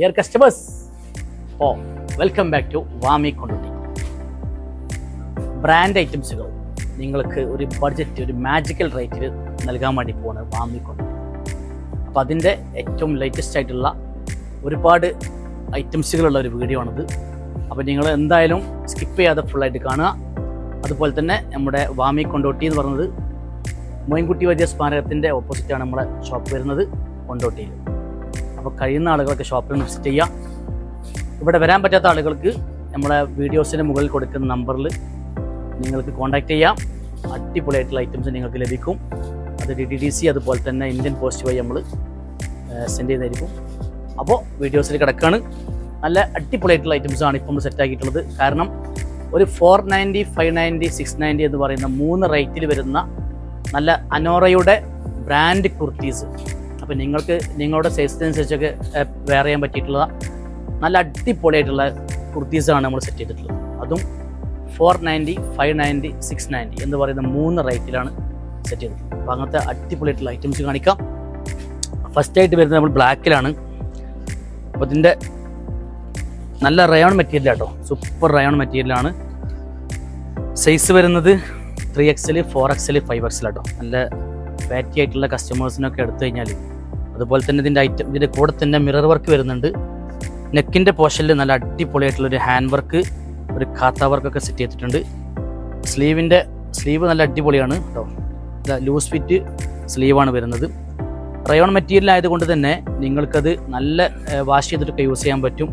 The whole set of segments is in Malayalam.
Dear customers oh welcome back to വാമി കൊണ്ടുട്ടി brand ഐറ്റംസുകൾ നിങ്ങൾക്ക് ഒരു ബഡ്ജറ്റ് ഒരു മാജിക്കൽ റേറ്റിൽ നൽകാൻ വേണ്ടി പോകുന്നത് വാമി കൊണ്ടുട്ടി അപ്പോൾ അതിന്റെ ഏറ്റവും ലേറ്റസ്റ്റ് ആയിട്ടുള്ള ഒരുപാട് ഐറ്റംസുകളുള്ള ഒരു വീഡിയോ ആണിത്. അപ്പോൾ നിങ്ങൾ എന്തായാലും സ്കിപ്പ് ചെയ്യാതെ ഫുള്ളായിട്ട് കാണുക. അതുപോലെ തന്നെ നമ്മുടെ വാമി കൊണ്ടോട്ടി എന്ന് പറയുന്നത് മോയിൻകുട്ടി വൈദ്യ സ്മാരകത്തിന്റെ ഓപ്പോസിറ്റാണ് നമ്മുടെ ഷോപ്പ് വരുന്നത് കൊണ്ടോട്ടിയിൽ അപ്പോൾ കഴിയുന്ന ആളുകളൊക്കെ ഷോപ്പിൽ വിസിറ്റ് ചെയ്യാം. ഇവിടെ വരാൻ പറ്റാത്ത ആളുകൾക്ക് നമ്മുടെ വീഡിയോസിന് മുകളിൽ കൊടുക്കുന്ന നമ്പറിൽ നിങ്ങൾക്ക് കോൺടാക്റ്റ് ചെയ്യാം. അടിപൊളിയായിട്ടുള്ള ഐറ്റംസ് നിങ്ങൾക്ക് ലഭിക്കും. അത് ഡി ഡി ഡി സി അതുപോലെ തന്നെ ഇന്ത്യൻ പോസ്റ്റ് വഴി നമ്മൾ സെൻഡ് ചെയ്തായിരിക്കും. അപ്പോൾ വീഡിയോസിൽ കിടക്കാണ്. നല്ല അടിപൊളിയായിട്ടുള്ള ഐറ്റംസ് ആണ് ഇപ്പം നമ്മൾ സെറ്റ് ആക്കിയിട്ടുള്ളത്. കാരണം ഒരു four ninety five ninety six ninety എന്ന് പറയുന്ന മൂന്ന് റേറ്റിൽ വരുന്ന നല്ല അനോറയുടെ ബ്രാൻഡ് കുർത്തീസ്. അപ്പോൾ നിങ്ങൾക്ക് നിങ്ങളുടെ സൈസിനനുസരിച്ചൊക്കെ വെയർ ചെയ്യാൻ പറ്റിയിട്ടുള്ള നല്ല അടിപൊളിയായിട്ടുള്ള കുർത്തീസാണ് നമ്മൾ സെറ്റ് ചെയ്തിട്ടുള്ളത്. അതും four ninety five ninety six ninety എന്ന് പറയുന്ന മൂന്ന് റേറ്റിലാണ് സെറ്റ് ചെയ്തിട്ടുള്ളത്. അപ്പോൾ അങ്ങനത്തെ അടിപൊളിയായിട്ടുള്ള ഐറ്റംസ് കാണിക്കാം. ഫസ്റ്റ് ആയിട്ട് വരുന്നത് നമ്മൾ ബ്ലാക്കിലാണ് അപ്പോൾ ഇതിന്റെ നല്ല റയോൺ മെറ്റീരിയൽ കേട്ടോ സൂപ്പർ റയോൺ മെറ്റീരിയലാണ് സൈസ് വരുന്നത് three XL four XL five XL കേട്ടോ നല്ല ഫാറ്റി ആയിട്ടുള്ള കസ്റ്റമേഴ്സിനൊക്കെ എടുത്തു കഴിഞ്ഞാൽ അതുപോലെ തന്നെ ഇതിന്റെ ഐറ്റം ഇതിന്റെ കൂടെ തന്നെ മിറർ വർക്ക് വരുന്നുണ്ട്. നെക്കിന്റെ പോർഷനിൽ നല്ല അടിപൊളിയായിട്ടുള്ള ഒരു ഹാൻഡ് വർക്ക് ഒരു കാത്ത വർക്കൊക്കെ സെറ്റ് ചെയ്തിട്ടുണ്ട്. സ്ലീവിന്റെ സ്ലീവ് നല്ല അടിപൊളിയാണ് കേട്ടോ ലൂസ് ഫിറ്റ് സ്ലീവാണ് വരുന്നത്. റയോൺ മെറ്റീരിയൽ ആയതുകൊണ്ട് തന്നെ നിങ്ങൾക്കത് നല്ല വാഷ് ചെയ്തിട്ടൊക്കെ യൂസ് ചെയ്യാൻ പറ്റും.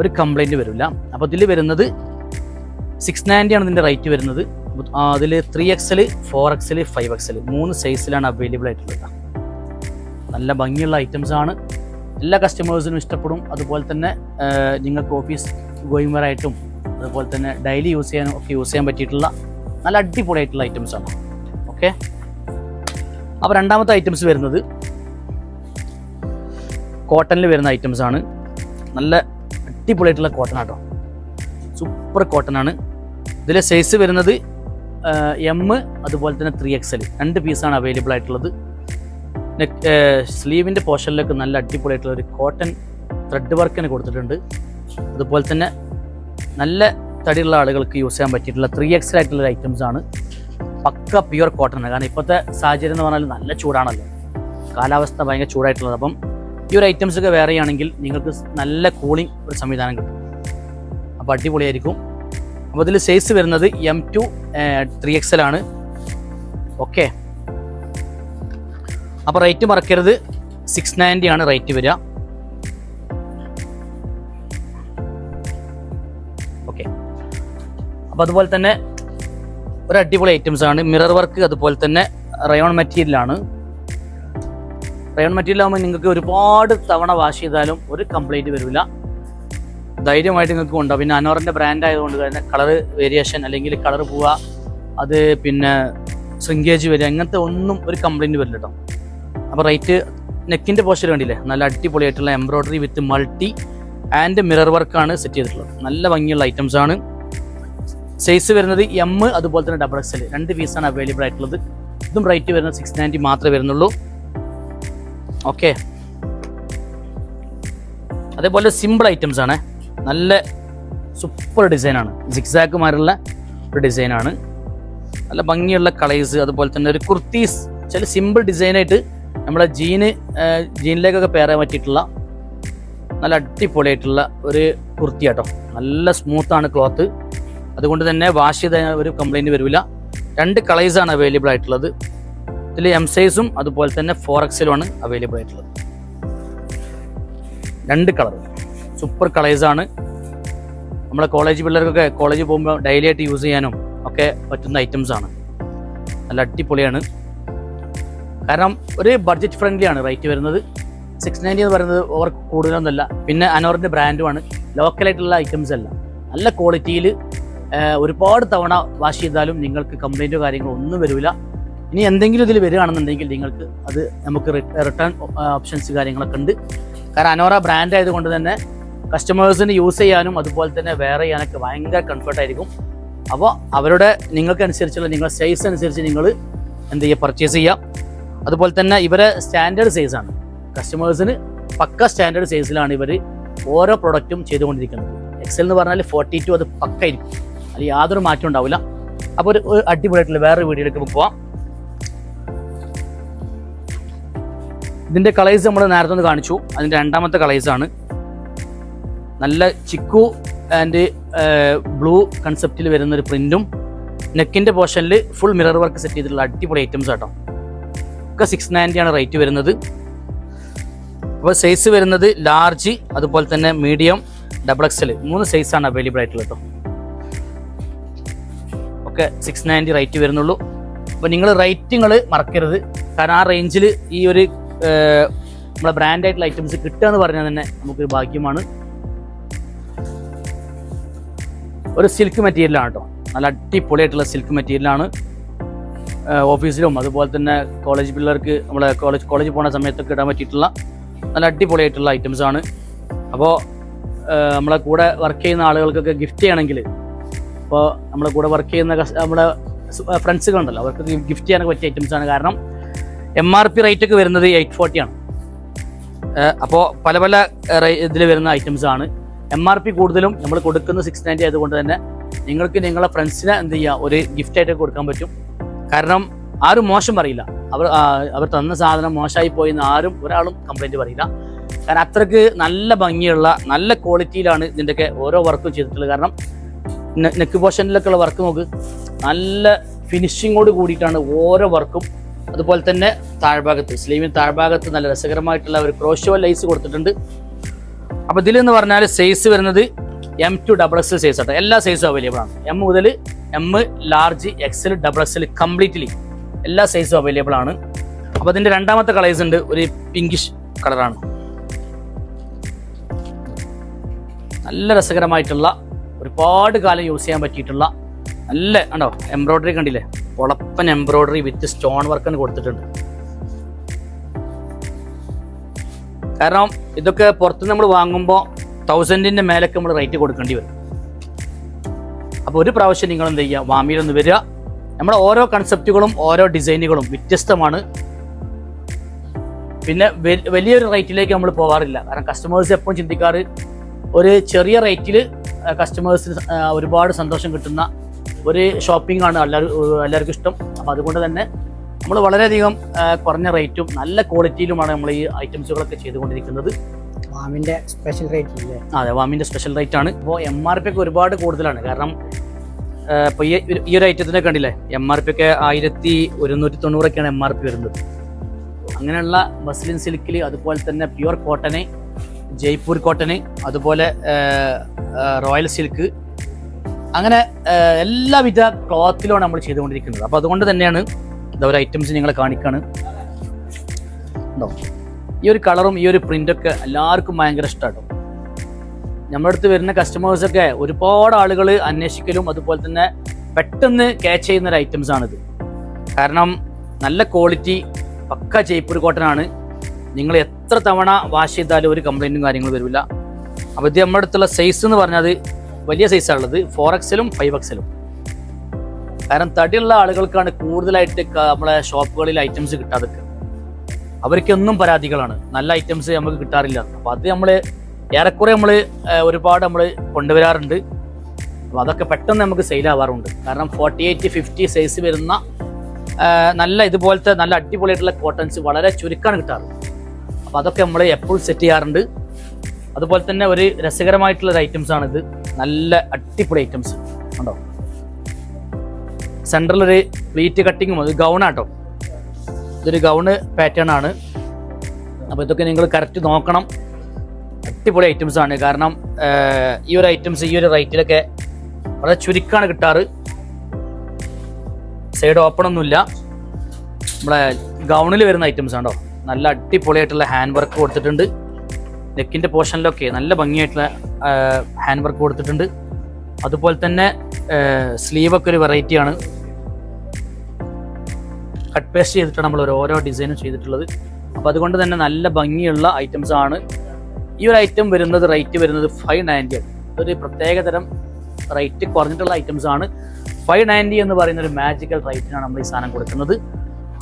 ഒരു കംപ്ലൈന്റ് വരില്ല. അപ്പോൾ ഇതിൽ വരുന്നത് സിക്സ് നയന്റി ആണ് ഇതിന്റെ റേറ്റ് വരുന്നത്. അതിൽ three XL four XL five XL മൂന്ന് സൈസിലാണ് അവൈലബിൾ ആയിട്ടുള്ളത്. നല്ല ഭംഗിയുള്ള ഐറ്റംസ് ആണ്. എല്ലാ കസ്റ്റമേഴ്സിനും ഇഷ്ടപ്പെടും. അതുപോലെ തന്നെ നിങ്ങൾക്ക് ഓഫീസ് ഗോയിങ് ആയിട്ടും അതുപോലെ തന്നെ ഡെയിലി യൂസ് ചെയ്യാനും ഒക്കെ യൂസ് ചെയ്യാൻ പറ്റിയിട്ടുള്ള നല്ല അടിപൊളിയായിട്ടുള്ള ഐറ്റംസ് ആണ്. ഓക്കെ അപ്പോൾ രണ്ടാമത്തെ ഐറ്റംസ് വരുന്നത് കോട്ടണിൽ വരുന്ന ഐറ്റംസ് ആണ്. നല്ല അടിപൊളിയായിട്ടുള്ള കോട്ടൺ ആട്ടോ. സൂപ്പർ കോട്ടൺ ആണ്. ഇതിലെ സൈസ് വരുന്നത് എം അതുപോലെ തന്നെ ത്രീ എക്സൽ രണ്ട് പീസാണ് അവൈലബിൾ ആയിട്ടുള്ളത്. സ്ലീവിന്റെ പോർഷനിലേക്ക് നല്ല അടിപൊളിയായിട്ടുള്ള ഒരു കോട്ടൺ ത്രെഡ് വർക്കിന് കൊടുത്തിട്ടുണ്ട്. അതുപോലെ തന്നെ നല്ല തടിയുള്ള ആളുകൾക്ക് യൂസ് ചെയ്യാൻ പറ്റിയിട്ടുള്ള ത്രീ എക്സൽ ആയിട്ടുള്ള ഐറ്റംസ് ആണ്. പക്ക പ്യുവർ കോട്ടൺ ആണ്. കാരണം ഇപ്പോഴത്തെ സാഹചര്യം എന്ന് പറഞ്ഞാൽ നല്ല ചൂടാണല്ലോ. കാലാവസ്ഥ ഭയങ്കര ചൂടായിട്ടുള്ളത്. അപ്പം ഈ ഒരു ഐറ്റംസ് ഒക്കെ വേറെ ആണെങ്കിൽ നിങ്ങൾക്ക് നല്ല കൂളിംഗ് ഒരു സംവിധാനം കിട്ടും. അപ്പോൾ അടിപൊളിയായിരിക്കും. അപ്പോൾ ഇതിൽ സൈസ് വരുന്നത് എം ടു ത്രീ എക്സൽ ആണ് ഓക്കെ അപ്പോൾ റേറ്റ് മറക്കരുത്. സിക്സ് നയന്റി ആണ് റേറ്റ് വരിക. ഓക്കെ അപ്പോൾ അതുപോലെ തന്നെ ഒരു അടിപൊളി ഐറ്റംസ് ആണ്. മിറർ വർക്ക് അതുപോലെ തന്നെ റയോൺ മെറ്റീരിയലാണ് റയോൺ മെറ്റീരിയൽ ആകുമ്പോൾ നിങ്ങൾക്ക് ഒരുപാട് തവണ വാഷ് ചെയ്താലും ഒരു കംപ്ലൈന്റ് വരില്ല. ധൈര്യമായിട്ട് നിങ്ങൾക്ക് കൊണ്ടുപോകാം. പിന്നെ അനോറിന്റെ ബ്രാൻഡ് ആയതുകൊണ്ട് തന്നെ കളർ വേരിയേഷൻ അല്ലെങ്കിൽ കളർ പോവുക അത് പിന്നെ ശൃംഗേജ് വരിക അങ്ങനത്തെ ഒന്നും ഒരു കംപ്ലൈന്റ് വരില്ല കേട്ടോ അപ്പോൾ റേറ്റ് നെക്കിന്റെ പോസ്റ്റർ കണ്ടില്ലേ? നല്ല അടിപൊളിയായിട്ടുള്ള embroidery with multi and mirror വർക്കാണ് സെറ്റ് ചെയ്തിട്ടുള്ളത്. നല്ല ഭംഗിയുള്ള ഐറ്റംസ് ആണ്. സൈസ് വരുന്നത് എം അതുപോലെ തന്നെ ഡബിൾ എക്സ് എൽ രണ്ട് പീസാണ് അവൈലബിൾ ആയിട്ടുള്ളത്. ഇതും റേറ്റ് വരുന്നത് സിക്സ് നയന്റി മാത്രമേ വരുന്നുള്ളൂ. ഓക്കെ അതേപോലെ സിമ്പിൾ ഐറ്റംസ് ആണ്. നല്ല സൂപ്പർ ഡിസൈനാണ് സിക്സാക്കുമാരുള്ള ഒരു ഡിസൈനാണ് നല്ല ഭംഗിയുള്ള കളേഴ്സ് അതുപോലെ തന്നെ ഒരു കുർത്തീസ്. ചില സിമ്പിൾ ഡിസൈനായിട്ട് നമ്മളെ ജീന് ജീനിലേക്കൊക്കെ പേരാൻ പറ്റിയിട്ടുള്ള നല്ല അടിപൊളിയായിട്ടുള്ള ഒരു കുർത്തി കേട്ടോ നല്ല സ്മൂത്താണ് ക്ലോത്ത് അതുകൊണ്ട് തന്നെ വാഷ് ചെയ്ത ഒരു കംപ്ലൈന്റ് വരില്ല രണ്ട് കളേഴ്സാണ് അവൈലബിൾ ആയിട്ടുള്ളത്. ഇതിൽ എം സൈസും അതുപോലെ തന്നെ ഫോർ എക്സലുമാണ് അവൈലബിൾ ആയിട്ടുള്ളത്. രണ്ട് കളർ സൂപ്പർ കളേഴ്സാണ് നമ്മളെ കോളേജ് പിള്ളേർക്കൊക്കെ കോളേജ് പോകുമ്പോൾ ഡെയിലി ആയിട്ട് യൂസ് ചെയ്യാനും ഒക്കെ പറ്റുന്ന ഐറ്റംസാണ് ആണ്. നല്ല അടിപൊളിയാണ്. കാരണം ഒരു ബഡ്ജറ്റ് ഫ്രണ്ട്ലി ആണ് റേറ്റ് വരുന്നത്. സിക്സ് നയന്റി എന്ന് പറയുന്നത് ഓവർ കൂടുതലൊന്നുമല്ല. പിന്നെ അനോറിന്റെ ബ്രാൻഡുമാണ് ലോക്കലായിട്ടുള്ള ഐറ്റംസ് അല്ല. നല്ല ക്വാളിറ്റിയിൽ ഒരുപാട് തവണ വാഷ് ചെയ്താലും നിങ്ങൾക്ക് കംപ്ലൈന്റോ കാര്യങ്ങളോ ഒന്നും വരില്ല ഇനി എന്തെങ്കിലും ഇതിൽ വരികയാണെന്നുണ്ടെങ്കിൽ നിങ്ങൾക്ക് അത് നമുക്ക് റിട്ടേൺ ഓപ്ഷൻസ് കാര്യങ്ങളൊക്കെ ഉണ്ട്. കാരണം അനോറ ബ്രാൻഡ് ആയതുകൊണ്ട് തന്നെ കസ്റ്റമേഴ്സിന് യൂസ് ചെയ്യാനും അതുപോലെ തന്നെ വേറെ ചെയ്യാനൊക്കെ ഭയങ്കര കംഫർട്ടായിരിക്കും അപ്പോൾ അവരുടെ നിങ്ങൾക്കനുസരിച്ചുള്ള നിങ്ങളുടെ സൈസ് അനുസരിച്ച് നിങ്ങൾ എന്ത് ചെയ്യുക പർച്ചേസ് ചെയ്യുക. അതുപോലെ തന്നെ ഇവരെ സ്റ്റാൻഡേർഡ് സൈസാണ് കസ്റ്റമേഴ്സിന് പക്ക സ്റ്റാൻഡേർഡ് സൈസിലാണ് ഇവർ ഓരോ പ്രൊഡക്റ്റും ചെയ്തുകൊണ്ടിരിക്കുന്നത്. എക്സൽ എന്ന് പറഞ്ഞാൽ ഫോർട്ടി ടു അത് പക്ക ആയിരിക്കും അതിൽ യാതൊരു മാറ്റം ഉണ്ടാവില്ല. അപ്പോൾ ഒരു അടിപൊളി അടിപൊളിയായിട്ടുള്ള വേറൊരു വീഡിയോയിലേക്ക് നമുക്ക് പോവാം. ഇതിന്റെ കളേഴ്സ് നമ്മൾ നേരത്തെ ഒന്ന് കാണിച്ചു. അതിന്റെ രണ്ടാമത്തെ കളേഴ്സ് ആണ്. നല്ല ചിക്കു ആൻഡ് ബ്ലൂ കൺസെപ്റ്റിൽ വരുന്നൊരു പ്രിന്റും നെക്കിന്റെ പോർഷനിൽ ഫുൾ മിറർ വർക്ക് സെറ്റ് ചെയ്തിട്ടുള്ള അടിപൊളി ഐറ്റംസ് ആട്ടോ ഒക്കെ സിക്സ് നയന്റിയാണ് റേറ്റ് വരുന്നത്. അപ്പോൾ സൈസ് വരുന്നത് ലാർജ് അതുപോലെ തന്നെ മീഡിയം ഡബിൾ എക്സൽ മൂന്ന് സൈസാണ് അവൈലബിൾ ആയിട്ടുള്ളത് കേട്ടോ ഒക്കെ സിക്സ് നയന്റി റേറ്റ് വരുന്നുള്ളൂ. അപ്പോൾ നിങ്ങൾ റേറ്റിങ്ങൾ മറക്കരുത്. കാരണം ആ റേഞ്ചിൽ ഈ ഒരു നമ്മളെ ബ്രാൻഡായിട്ടുള്ള ഐറ്റംസ് കിട്ടുക എന്ന് പറഞ്ഞാൽ തന്നെ നമുക്കൊരു ഭാഗ്യമാണ്. ഒരു സിൽക്ക് മെറ്റീരിയലാണ് കേട്ടോ നല്ല അടിപൊളിയായിട്ടുള്ള സിൽക്ക് മെറ്റീരിയലാണ് ഓഫീസിലും അതുപോലെ തന്നെ കോളേജ് പിള്ളേർക്ക് നമ്മളെ കോളേജ് കോളേജ് പോകുന്ന സമയത്തൊക്കെ ഇടാൻ പറ്റിയിട്ടുള്ള നല്ല അടിപൊളിയായിട്ടുള്ള ഐറ്റംസ് ആണ്. അപ്പോൾ നമ്മളെ കൂടെ വർക്ക് ചെയ്യുന്ന ആളുകൾക്കൊക്കെ ഗിഫ്റ്റ് ചെയ്യണമെങ്കിൽ ഇപ്പോൾ നമ്മളെ കൂടെ വർക്ക് ചെയ്യുന്ന നമ്മുടെ ഫ്രണ്ട്സുകളുണ്ടല്ലോ അവർക്ക് ഗിഫ്റ്റ് ചെയ്യാനൊക്കെ പറ്റിയ ഐറ്റംസ് ആണ്. കാരണം എം ആർ പി റേറ്റ് ഒക്കെ വരുന്നത് എയ്റ്റ് ഫോർട്ടി ആണ്. അപ്പോൾ പല പല ഇതിൽ വരുന്ന ഐറ്റംസ് ആണ്. എം ആർ പി കൂടുതലും നമ്മൾ കൊടുക്കുന്ന സിക്സ് നയന്റി ആയതുകൊണ്ട് തന്നെ നിങ്ങൾക്ക് നിങ്ങളെ ഫ്രണ്ട്സിന് എന്ത് ചെയ്യുക ഒരു ഗിഫ്റ്റ് ആയിട്ട് കൊടുക്കാൻ പറ്റും. കാരണം ആരും മോശം പറയില്ല. അവർ അവർ തന്ന സാധനം മോശമായി പോയെന്ന് ആരും ഒരാളും കംപ്ലൈന്റ് പറയില്ല. കാരണം അത്രയ്ക്ക് നല്ല ഭംഗിയുള്ള നല്ല ക്വാളിറ്റിയിലാണ് ഇതിന്റെയൊക്കെ ഓരോ വർക്കും ചെയ്തിട്ടുള്ളത്. കാരണം നെക്ക് പോർഷനിലൊക്കെ ഉള്ള വർക്ക് നോക്ക്. നല്ല ഫിനിഷിങ്ങോട് കൂടിയിട്ടാണ് ഓരോ വർക്കും അതുപോലെ തന്നെ താഴ്ഭാഗത്ത് സ്ലീവിന് താഴ്ഭാഗത്ത് നല്ല രസകരമായിട്ടുള്ള ഒരു ക്രോഷോ ലൈസ് കൊടുത്തിട്ടുണ്ട്. അപ്പോൾ ഇതിലെന്ന് പറഞ്ഞാൽ സൈസ് വരുന്നത് M to double X size ആട്ടോ. എല്ലാ സൈസും അവൈലബിൾ ആണ്. എം മുതൽ M large XL double XL completely എല്ലാ സൈസും അവൈലബിൾ ആണ്. അപ്പോൾ അതിന്റെ രണ്ടാമത്തെ കളേഴ്സ് ഉണ്ട് ഒരു പിങ്കിഷ് കളറാണ് നല്ല രസകരമായിട്ടുള്ള ഒരുപാട് കാലം യൂസ് ചെയ്യാൻ പറ്റിയിട്ടുള്ള നല്ല ഉണ്ടോ എംബ്രോയിഡറി കണ്ടില്ലേ? ഉളപ്പൻ എംബ്രോയിഡറി വിത്ത് സ്റ്റോൺ വർക്ക് കൊടുത്തിട്ടുണ്ട്. കാരണം ഇതൊക്കെ പുറത്ത് നമ്മൾ വാങ്ങുമ്പോൾ തൗസൻഡിന്റെ മേലൊക്കെ നമ്മൾ റേറ്റ് കൊടുക്കേണ്ടി വരും. അപ്പോൾ ഒരു പ്രാവശ്യം നിങ്ങൾ എന്ത് ചെയ്യുക? വാമിയിലൊന്ന് വരിക. നമ്മുടെ ഓരോ കൺസെപ്റ്റുകളും ഓരോ ഡിസൈനുകളും വ്യത്യസ്തമാണ്. പിന്നെ വലിയൊരു റേറ്റിലേക്ക് നമ്മൾ പോകാറില്ല കാരണം കസ്റ്റമേഴ്സ് എപ്പോഴും ചിന്തിക്കാറ് ഒരു ചെറിയ റേറ്റിൽ കസ്റ്റമേഴ്സിന് ഒരുപാട് സന്തോഷം കിട്ടുന്ന ഒരു ഷോപ്പിംഗ് ആണ് എല്ലാവരും എല്ലാവർക്കും ഇഷ്ടം. അപ്പോൾ അതുകൊണ്ട് തന്നെ നമ്മൾ വളരെയധികം കുറഞ്ഞ റേറ്റും നല്ല ക്വാളിറ്റിയിലുമാണ് നമ്മൾ ഈ ഐറ്റംസുകളൊക്കെ ചെയ്തുകൊണ്ടിരിക്കുന്നത്. മാമിന്റെ സ്പെഷ്യൽ റേറ്റ് ഇല്ലേ? അതെ വാമിന്റെ സ്പെഷ്യൽ റേറ്റ് ആണ്. ഇപ്പോൾ എം ആർ പി ഒക്കെ ഒരുപാട് കൂടുതലാണ്. കാരണം ഇപ്പോൾ ഈ ഒരു- ഐറ്റത്തിനെ കണ്ടില്ലേ? എം ആർ പി ഒക്കെ ആയിരത്തി ഒരുന്നൂറ്റി തൊണ്ണൂറൊക്കെയാണ് എം ആർ പി വരുന്നത്. അങ്ങനെയുള്ള മസ്ലിൻ സിൽക്കിൽ അതുപോലെ തന്നെ പ്യുവർ കോട്ടന് ജയ്പൂർ കോട്ടന് അതുപോലെ റോയൽ സിൽക്ക് അങ്ങനെ എല്ലാവിധ ക്ലോത്തിലും നമ്മൾ ചെയ്തുകൊണ്ടിരിക്കുന്നത്. അപ്പോൾ അതുകൊണ്ട് തന്നെയാണ് ഇതൊരു ഐറ്റംസ് നിങ്ങളെ കാണിക്കാണ്. ഉണ്ടോ ഈ ഒരു കളറും ഈ ഒരു പ്രിന്റൊക്കെ എല്ലാവർക്കും ഭയങ്കര ഇഷ്ടമാണ് നമ്മുടെ അടുത്ത് വരുന്ന കസ്റ്റമേഴ്സൊക്കെ ഒരുപാട് ആളുകൾ അന്വേഷിക്കലും അതുപോലെ തന്നെ പെട്ടെന്ന് ക്യാച്ച് ചെയ്യുന്ന ഒരു ഐറ്റംസ് ആണിത്. കാരണം നല്ല ക്വാളിറ്റി പക്ക ജയ്പൂർ കോട്ടനാണ്. നിങ്ങൾ എത്ര തവണ വാഷ് ചെയ്താലും ഒരു കംപ്ലൈന്റും കാര്യങ്ങളും വരില്ല. അപ്പോൾ ഇത് നമ്മുടെ അടുത്തുള്ള സൈസ് എന്ന് പറഞ്ഞാൽ വലിയ സൈസാണുള്ളത് ഫോർ എക്സലും ഫൈവ് എക്സലും കാരണം തടിയുള്ള ആളുകൾക്കാണ് കൂടുതലായിട്ട് നമ്മളെ ഷോപ്പുകളിൽ ഐറ്റംസ് കിട്ടാതൊക്കെ അവർക്കൊന്നും പരാതികളാണ്. നല്ല ഐറ്റംസ് നമുക്ക് കിട്ടാറില്ല. അപ്പോൾ അത് നമ്മൾ ഏറെക്കുറെ നമ്മൾ ഒരുപാട് നമ്മൾ കൊണ്ടുവരാറുണ്ട്. അപ്പോൾ അതൊക്കെ പെട്ടെന്ന് നമുക്ക് സെയിലാവാറുണ്ട് കാരണം ഫോർട്ടി എയ്റ്റ് ഫിഫ്റ്റി സൈസ് വരുന്ന നല്ല ഇതുപോലത്തെ നല്ല അടിപൊളിയായിട്ടുള്ള കോട്ടൺസ് വളരെ ചുരുക്കമാണ് കിട്ടാറ്. അപ്പോൾ അതൊക്കെ നമ്മൾ എപ്പോഴും സെറ്റ് ചെയ്യാറുണ്ട്. അതുപോലെ തന്നെ ഒരു രസകരമായിട്ടുള്ള ഒരു ഐറ്റംസ് ആണിത്. നല്ല അടിപൊളി ഐറ്റംസ് ഉണ്ടോ സെൻട്രലൊരു പ്ലീറ്റ് കട്ടിങ്ങും അത് ഗൗണാട്ടോ ഇതൊരു ഗൗണ് പാറ്റേൺ ആണ്. അപ്പോൾ ഇതൊക്കെ നിങ്ങൾ കറക്റ്റ് നോക്കണം. അടിപൊളി ഐറ്റംസ് ആണ്. കാരണം ഈ ഒരു ഐറ്റംസ് ഈ ഒരു റേറ്റിലൊക്കെ വളരെ ചുരുക്കമാണ് കിട്ടാറ്. സൈഡ് ഓപ്പൺ ഒന്നുമില്ല. നമ്മളെ ഗൗണിൽ വരുന്ന ഐറ്റംസ് ആണോ നല്ല അടിപൊളിയായിട്ടുള്ള ഹാൻഡ് വർക്ക് കൊടുത്തിട്ടുണ്ട്. നെക്കിന്റെ പോർഷനിലൊക്കെ നല്ല ഭംഗിയായിട്ടുള്ള ഹാൻഡ് വർക്ക് കൊടുത്തിട്ടുണ്ട്. അതുപോലെ തന്നെ സ്ലീവൊക്കെ ഒരു വെറൈറ്റിയാണ് കട്ട് പേസ്റ്റ് ചെയ്തിട്ടാണ് നമ്മൾ ഓരോ ഡിസൈനും ചെയ്തിട്ടുള്ളത്. അപ്പോൾ അതുകൊണ്ട് തന്നെ നല്ല ഭംഗിയുള്ള ഐറ്റംസ് ആണ്. ഈ ഒരു ഐറ്റം വരുന്നത് റേറ്റ് വരുന്നത് ഫൈവ് നയന്റി ഒരു പ്രത്യേക പ്രത്യേകതരം റേറ്റ് കുറഞ്ഞിട്ടുള്ള ഐറ്റംസ് ആണ്. ഫൈവ് നയന്റി എന്ന് പറയുന്ന ഒരു മാജിക്കൽ റേറ്റിനാണ് നമ്മൾ ഈ സാധനം കൊടുക്കുന്നത്.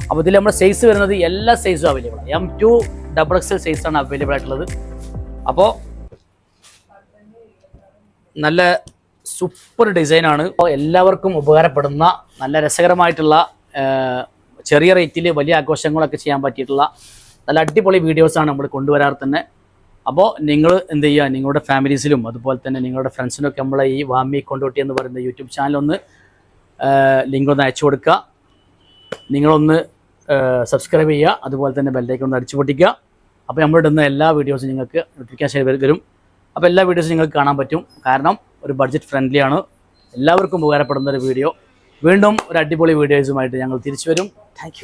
അപ്പോൾ ഇതിൽ നമ്മുടെ സൈസ് വരുന്നത് എല്ലാ സൈസും അവൈലബിൾ ആണ്. എം ടു ഡബിൾ എക്സൽ സൈസാണ് അവൈലബിൾ ആയിട്ടുള്ളത്. അപ്പോൾ നല്ല സൂപ്പർ ഡിസൈനാണ് അപ്പോൾ എല്ലാവർക്കും ഉപകാരപ്പെടുന്ന നല്ല രസകരമായിട്ടുള്ള ചെറിയ റേറ്റിൽ വലിയ ആഘോഷങ്ങളൊക്കെ ചെയ്യാൻ പറ്റിയിട്ടുള്ള നല്ല അടിപൊളി വീഡിയോസാണ് നമ്മൾ കൊണ്ടുവരാറ് തന്നെ. അപ്പോൾ നിങ്ങൾ എന്ത് ചെയ്യുക? നിങ്ങളുടെ ഫാമിലീസിലും അതുപോലെ തന്നെ നിങ്ങളുടെ ഫ്രണ്ട്സിനൊക്കെ നമ്മളെ ഈ വാമി കൊണ്ടോട്ടി എന്ന് പറയുന്ന യൂട്യൂബ് ചാനൽ ഒന്ന് ലിങ്ക് ഒന്ന് അയച്ചു കൊടുക്കുക. നിങ്ങളൊന്ന് സബ്സ്ക്രൈബ് ചെയ്യുക. അതുപോലെ തന്നെ ബെല്ലേക്ക് ഒന്ന് അടിച്ചു പൊട്ടിക്കുക. അപ്പോൾ നമ്മളിടുന്ന എല്ലാ വീഡിയോസും നിങ്ങൾക്ക് നോട്ടിഫിക്കേഷൻ വരും അപ്പോൾ എല്ലാ വീഡിയോസും നിങ്ങൾക്ക് കാണാൻ പറ്റും. കാരണം ഒരു ബഡ്ജറ്റ് ഫ്രണ്ട്ലിയാണ് എല്ലാവർക്കും ഉപകാരപ്പെടുന്ന ഒരു വീഡിയോ. വീണ്ടും ഒരു അടിപൊളി വീഡിയോസുമായിട്ട് ഞങ്ങൾ തിരിച്ചു വരും. താങ്ക്